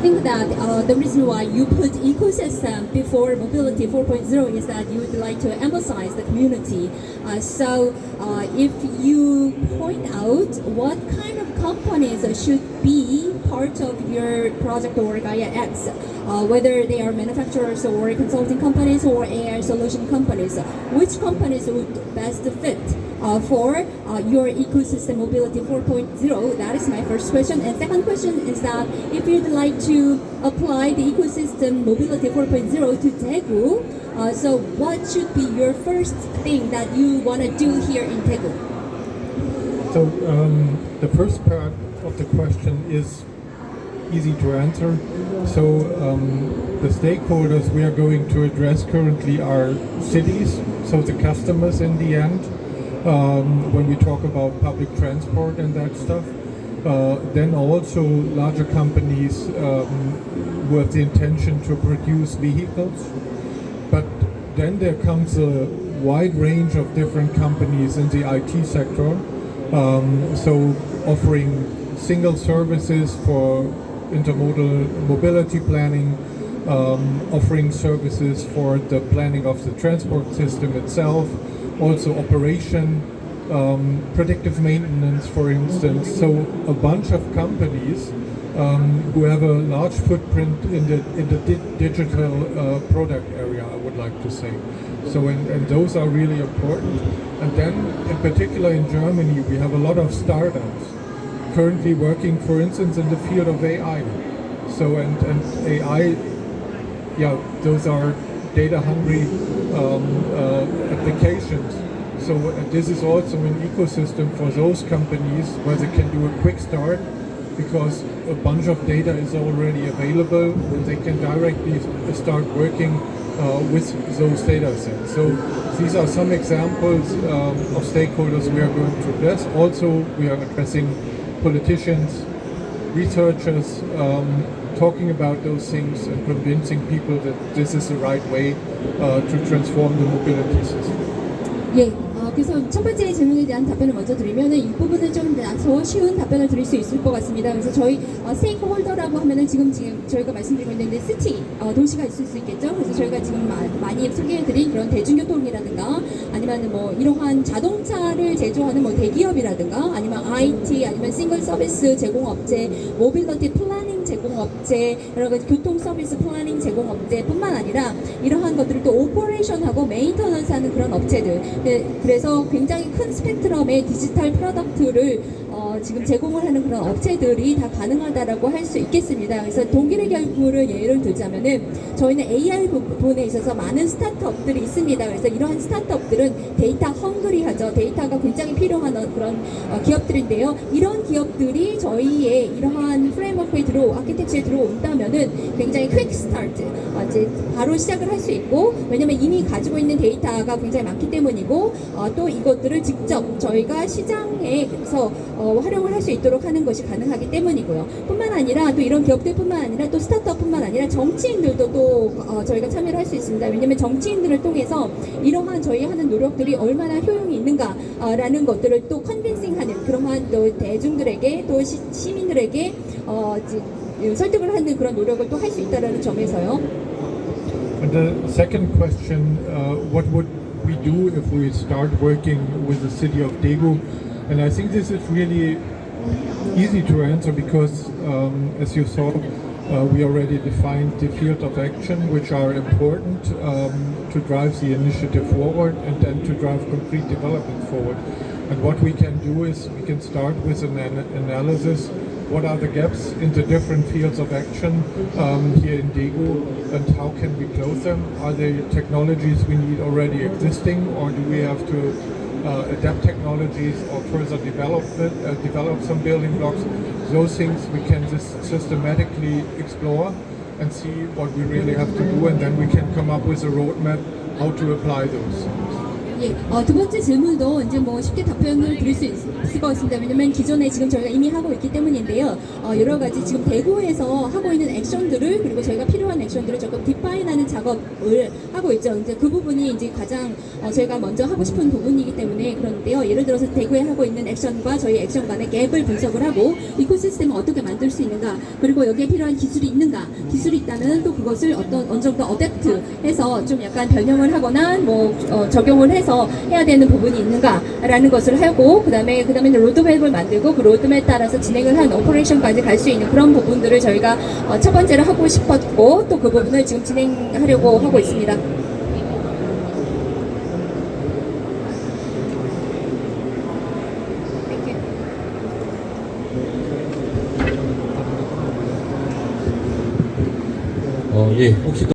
think that uh, the reason why you put ecosystem before mobility 4.0 is that you would like to emphasize the community. Uh, so uh, if you point out what kind companies should be part of your project or Gaia X, uh, whether they are manufacturers or consulting companies or AI solution companies, which companies would best fit uh, for uh, your ecosystem mobility 4.0? That is my first question. And second question is that if you'd like to apply the ecosystem mobility 4.0 to Daegu, uh, so what should be your first thing that you want to do here in Daegu? So um, the first part of the question is easy to answer. So um, the stakeholders we are going to address currently are cities, so the customers in the end. Um, when we talk about public transport and that stuff, uh, then also larger companies um, have the intention to produce vehicles. But then there comes a wide range of different companies in the IT sector. Um, so offering single services for intermodal mobility planning, um, offering services for the planning of the transport system itself, also operation, um, predictive maintenance, for instance. So a bunch of companies um, who have a large footprint in the in the di- digital uh, product area, I would like to say. So and, and those are really important. And then, in particular in Germany, we have a lot of startups currently working, for instance, in the field of AI. So and and AI, yeah, those are data hungry um, uh, applications. So uh, this is also an ecosystem for those companies where they can do a quick start because a bunch of data is already available and they can directly start working uh, with those data sets. So these are some examples um, of stakeholders we are going to address. Also, we are addressing politicians, researchers, um, talking about those things and convincing people that this is the right way uh, to transform the mobility system. 예, 어, 그래서 첫 번째 질문에 대한 답변을 먼저 드리면은 이 부분은 좀 더 쉬운 답변을 드릴 수 있을 것 같습니다. 그래서 저희 어, 스테이크홀더라고 하면은 지금 지금 저희가 말씀드리고 있는데 시티 어, 도시가 있을 수 있겠죠. 그래서 저희가 지금 마, 많이 소개해드린 그런 대중교통이라든가 아니면 뭐 이러한 자동차를 제조하는 뭐 대기업이라든가 아니면 IT 아니면 싱글 서비스 제공업체 모빌리티 플래닝 제공업체 여러 가지 교통 서비스 플래닝 제공업체뿐만 아니라 이러한 것들을 또 오퍼레이션하고 메인터넌스하는 그런 업체들 네, 그래서 굉장히 큰 스펙트럼의 디지털 프로덕트를 어, 지금 제공을 하는 그런 업체들이 다 가능하다라고 할 수 있겠습니다. 그래서 동일의 결구를 예를 들자면은 저희는 AI 부분에 있어서 많은 스타트업들이 있습니다. 그래서 이러한 스타트업들은 데이터 헝그리하죠. 필요한 어- 그런 어, 기업들인데요. 이런 기업들이 저희의 이러한 프레임워크에 들어 아키텍처에 들어온다면은 굉장히 퀵 스타트 어, 이제 바로 시작을 할 수 있고 왜냐면 이미 가지고 있는 데이터가 굉장히 많기 때문이고 어, 또 이것들을 직접 저희가 시장에서 어, 활용을 할 수 있도록 하는 것이 가능하기 때문이고요. 뿐만 아니라 또 이런 기업들뿐만 아니라 또 스타트업뿐만 아니라 정치인들도 또 어, 저희가 참여를 할 수 있습니다. 왜냐면 정치인들을 통해서 이러한 저희 하는 노력들이 얼마나 효용이 있는가라는 것 들을 또 컨빈싱하는 그러한 또 대중들에게 또 시, 시민들에게 어, 이제 설득을 하는 그런 노력을 또 할 수 있다라는 점에서요. And the second question, uh, what would we do if we start working with the city of Daegu? And I think this is really easy to answer because, um, as you saw, uh, we already defined the field of action which are important um, to drive the initiative forward and then to drive concrete development forward. And what we can do is we can start with an an- analysis what are the gaps in the different fields of action um, here in Daegu and how can we close them? Are there technologies we need already existing or do we have to uh, adapt technologies or further develop it, uh, develop some building blocks? Those things we can just systematically explore and see what we really have to do and then we can come up with a roadmap how to apply those. 예, 어, 두 번째 질문도 이제 뭐 쉽게 답변을 드릴 수 있, 을것 같습니다. 왜냐면 기존에 지금 저희가 이미 하고 있기 때문인데요. 어, 여러 가지 지금 대구에서 하고 있는 액션들을 그리고 저희가 필요한 액션들을 조금 디파인하는 작업을 하고 있죠. 이제 그 부분이 이제 가장 어, 저희가 먼저 하고 싶은 부분이기 때문에 그런데요. 예를 들어서 대구에 하고 있는 액션과 저희 액션 간의 갭을 분석을 하고 이코시스템을 어떻게 만들 수 있는가 그리고 여기에 필요한 기술이 있는가 기술이 있다면 또 그것을 어떤 어느 정도 어댑트해서 좀 약간 변형을 하거나 뭐 어, 적용을 해서 해야 되는 부분이 있는가라는 것을 하고 그다음에 그다음에 로드맵을 만들고 그 로드맵에 따라서 진행을 한 오퍼레이션까지 갈 수 있는 그런 부분들을 저희가 어, 첫 번째로 하고 싶었고 또 그 부분을 지금 진행하려고 하고 있습니다. 어, 예, 혹시